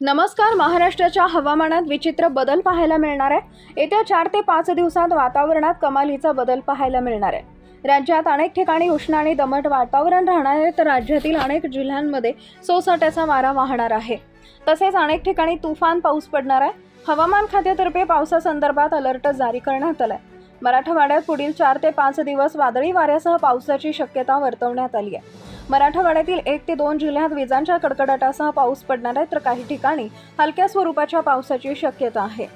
नमस्कार महाराष्ट्राच्या हवामानात विचित्र बदल पाहायला मिळणार आहे. येत्या चार ते पाच दिवसात वातावरणात कमालीचा बदल पाहायला मिळणार आहे. राज्यात अनेक ठिकाणी उष्ण आणि दमट वातावरण राहणार आहे तर राज्यातील अनेक जिल्ह्यांमध्ये सोसाट्याचा वारा वाहणार आहे. तसेच अनेक ठिकाणी तुफान पाऊस पडणार आहे. हवामान खात्यातर्फे पावसासंदर्भात अलर्ट जारी करण्यात आला आहे मराठवाड्यात पुढील चार ते पाच दिवस वादळी वाऱ्यासह पावसाची शक्यता वर्तवण्यात आली आहे. मराठवाड्यातील एक ते दोन जिल्ह्यात विजांच्या कडकडाटासह पाऊस पडणार आहे तर काही ठिकाणी हलक्या स्वरूपाच्या पावसाची शक्यता आहे.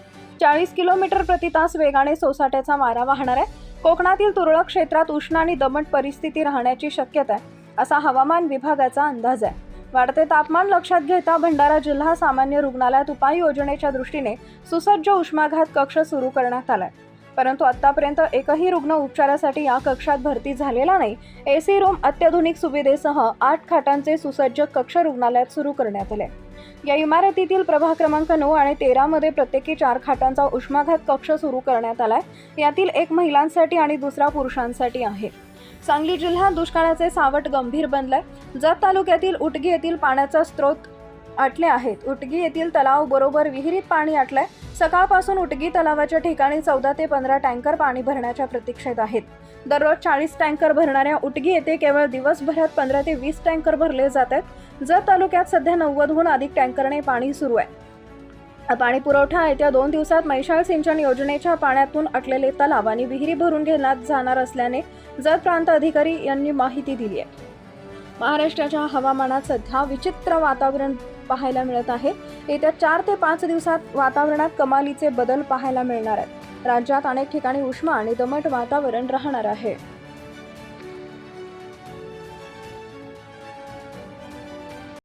चाळीस किलोमीटर प्रति तास वेगाने सोसाट्याचा वारा वाहणार आहे. कोकणातील तुरळक क्षेत्रात उष्ण आणि दमट परिस्थिती राहण्याची शक्यता आहे असा हवामान विभागाचा अंदाज आहे. वाढते तापमान लक्षात घेता भंडारा जिल्हा सामान्य रुग्णालयात उपाययोजनेच्या दृष्टीने सुसज्ज उष्माघात कक्ष सुरू करण्यात आलाय. परंतु आतापर्यंत एकही रुग्ण उपचारासाठी या कक्षात भरती झालेला नाही. एसी रूम अत्याधुनिक सुविधेसह आठ खाटांचे सुसज्ज कक्ष रुग्णालयात सुरू करण्यात आले. या इमारतीतील प्रभाग क्रमांक नऊ आणि तेरामध्ये प्रत्येकी चार खाटांचा उष्माघात कक्ष सुरू करण्यात आलाय. यातील एक महिलांसाठी आणि दुसरा पुरुषांसाठी आहे. सांगली जिल्ह्यात दुष्काळाचे सावट गंभीर बनलंय. जत तालुक्यातील उटगी येथील पाण्याचा स्रोत आटले आहेत. उटगी येथील तलाव बरोबर विहिरीत पाणी आटलंय. सकाळपासून उटगी तलावाच्या ठिकाणी चौदा ते पंधरा टँकर पाणी भरण्याच्या प्रतीक्षेत आहेत. दररोज चाळीस टँकर भरणाऱ्या उटगी येथे केवळ दिवसभरात पंधरा ते वीस टँकर भरले जात आहेत. जत तालुक्यात सध्या नव्वदहून अधिक टँकरने पाणी सुरू आहे. पाणी पुरवठा येत्या दोन दिवसात मैशाळ सिंचन योजनेच्या पाण्यातून अटलेले तलाव आणि विहिरी भरून घेण्यात जाणार असल्याने जत प्रांत अधिकारी यांनी माहिती दिली आहे. महाराष्ट्राच्या हवामानात सध्या विचित्र वातावरण पाहायला मिळत आहे. येत्या चार ते पाच दिवसात वातावरणात कमालीचे बदल पाहायला मिळणार आहेत. राज्यात अनेक ठिकाणी उष्मा आणि दमट वातावरण राहणार आहे.